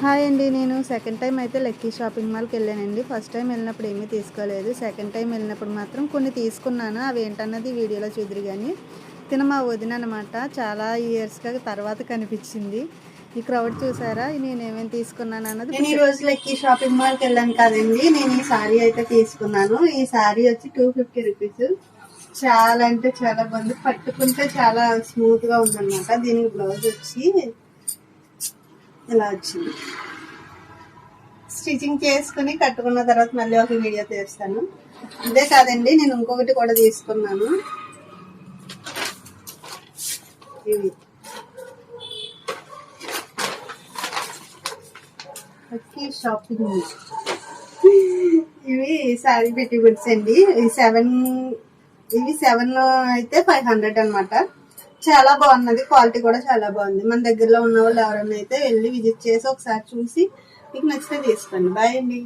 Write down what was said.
Hi అండి నేను second time అయితే లక్కీ షాపింగ్ మాల్కి వెళ్ళానండి. ఫస్ట్ టైం వెళ్ళినప్పుడు ఏమీ తీసుకోలేదు. సెకండ్ టైం వెళ్ళినప్పుడు మాత్రం కొన్ని తీసుకున్నాను. అవి ఏంటన్నది వీడియోలో చూద్దరు కానీ తిన మా వదిన అనమాట చాలా ఇయర్స్గా తర్వాత కనిపించింది. ఈ క్రౌడ్ చూసారా? నేను ఏమేమి తీసుకున్నాను అన్నది నేను ఈ రోజు లక్కీ షాపింగ్ మాల్కి వెళ్ళాను కదండి. నేను ఈ సారీ అయితే తీసుకున్నాను. ఈ సారీ వచ్చి టూ ఫిఫ్టీ రూపీస్ చాలా అంటే చాలా బాగుంది పట్టుకుంటే చాలా స్మూత్గా ఉందన్నమాట. దీనికి బ్లౌజ్ వచ్చి ఇలా వచ్చింది? స్టిచ్చింగ్ చేసుకుని కట్టుకున్న తర్వాత మళ్ళీ ఒక వీడియో తీస్తాను. అదే కాదండి నేను ఇంకొకటి కూడా తీసుకున్నాను. ఇవి. షాపింగ్ ఇవి శారీ పెట్టి గుడ్స్ అండి. సెవెన్ ఇవి సెవెన్ అయితే ఫైవ్ హండ్రెడ్ అన్నమాట. చాలా బాగున్నది. క్వాలిటీ కూడా చాలా బాగుంది. మన దగ్గరలో ఉన్న వాళ్ళు ఎవరైనా అయితే వెళ్ళి విజిట్ చేసి ఒకసారి చూసి మీకు నచ్చితే తీసుకోండి బాయ్ అండి.